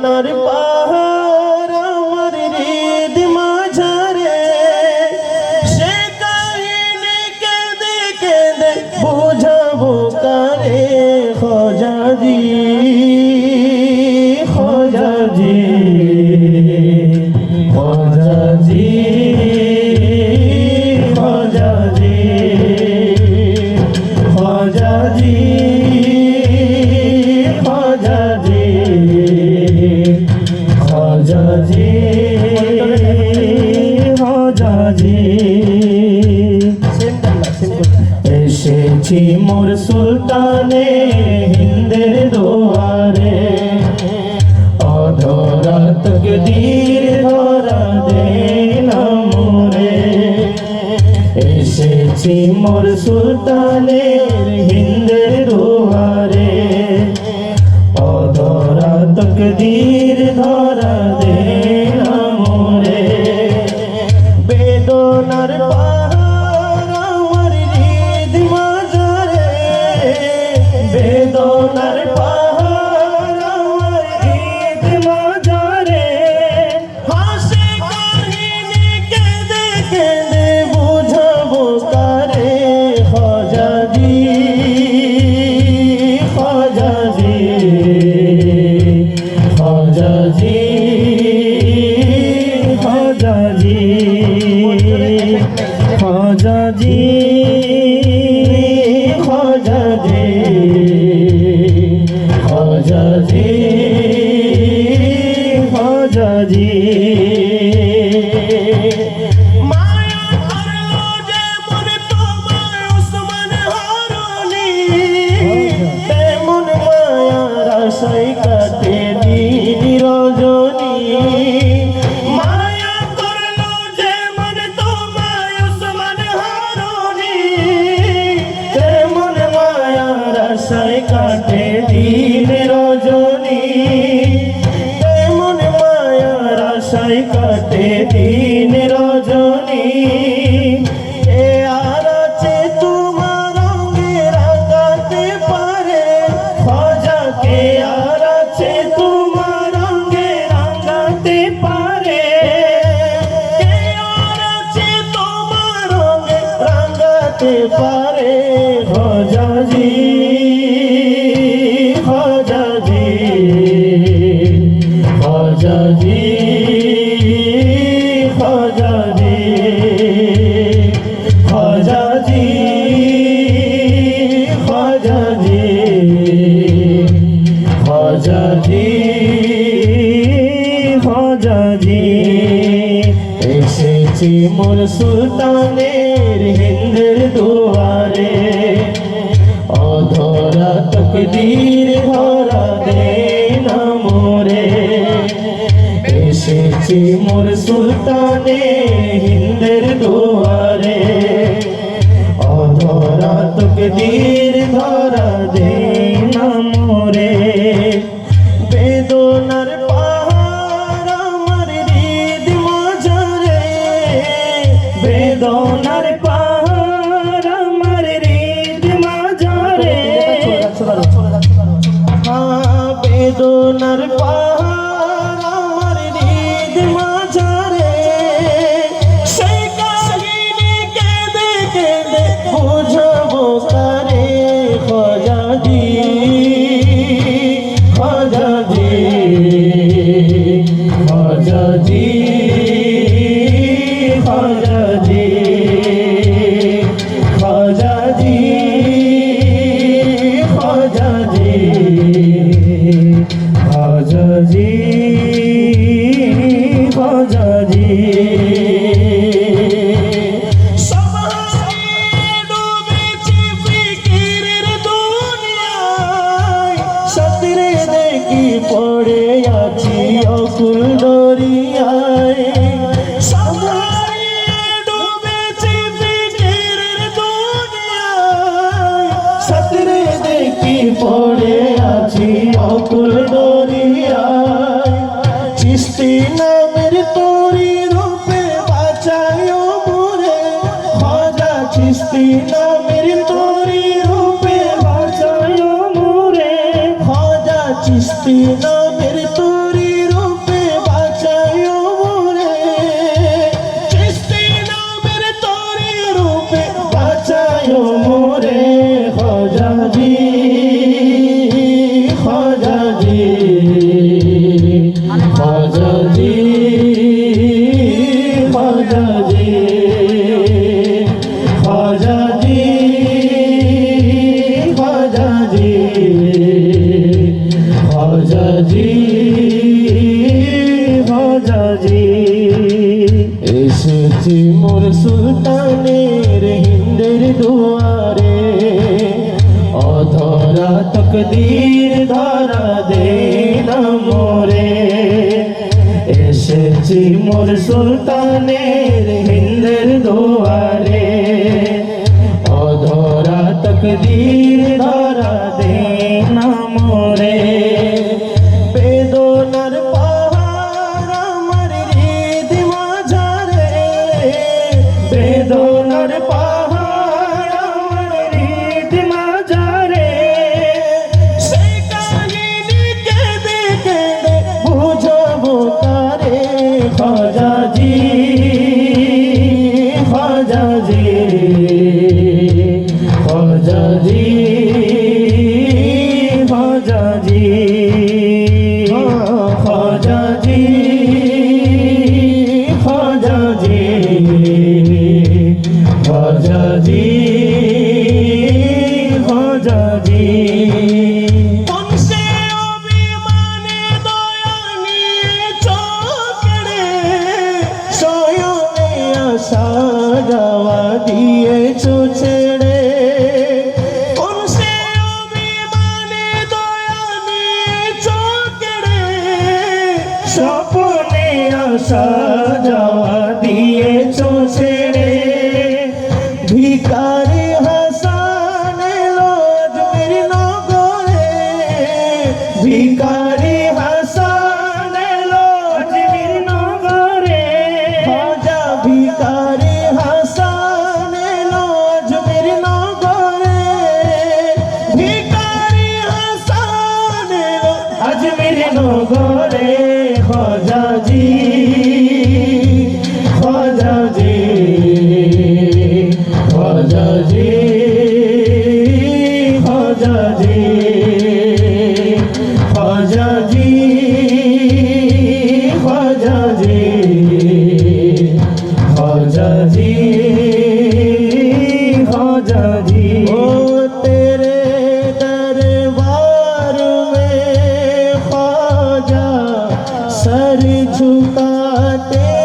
আল্লাহর জানে হিন্দের দোয়ারে। অধরা তকদির ধরা দে নামরে এসেছি মোর সুলতানের হজজি আশায় কাটে দিন রজনী। এ আর আছে তোমার রাগাতে পারে। খজাকে আর আছে তোমার রাগাতে পারে। রাগাতে পারে। এসেছি মোর সুলতানের হিন্দের দুয়ারে অধরা তকদীর ধরা দে। আসি মোর সুলতানে হিন্দের দুয়ারে। অধরা তোকে দীর ধরা দে না মোরে বেদনার পাহাড় আমার হৃদ মাঝারে। বেদনা You. চিস্তি নামের তোরি রূপে বাঁচায় মোরে চিস্তি নামের তোরি রূপে বাঁচায় মোরে হজারি খাজা জি খাজা জি এসেছি মোর সুলতানের হিন্দের দুয়ারে। অধরা তকদীর ধরা দে মোরে। এসেছি মোর সুলতানের হিন্দের দুয়ারে। অধরা তকদীর সাজি আসা যাওয়া দিয়েছ ছেড়ে। ভিকারি হাসান লোজমির নগরে। ভিকারি হাসান লোজমির নগরে। ভাজা ভিকারি হাসান লোজমির নগরে। ভিকারি হাসান লোজমির নগরে। খোঁজা জি কাটে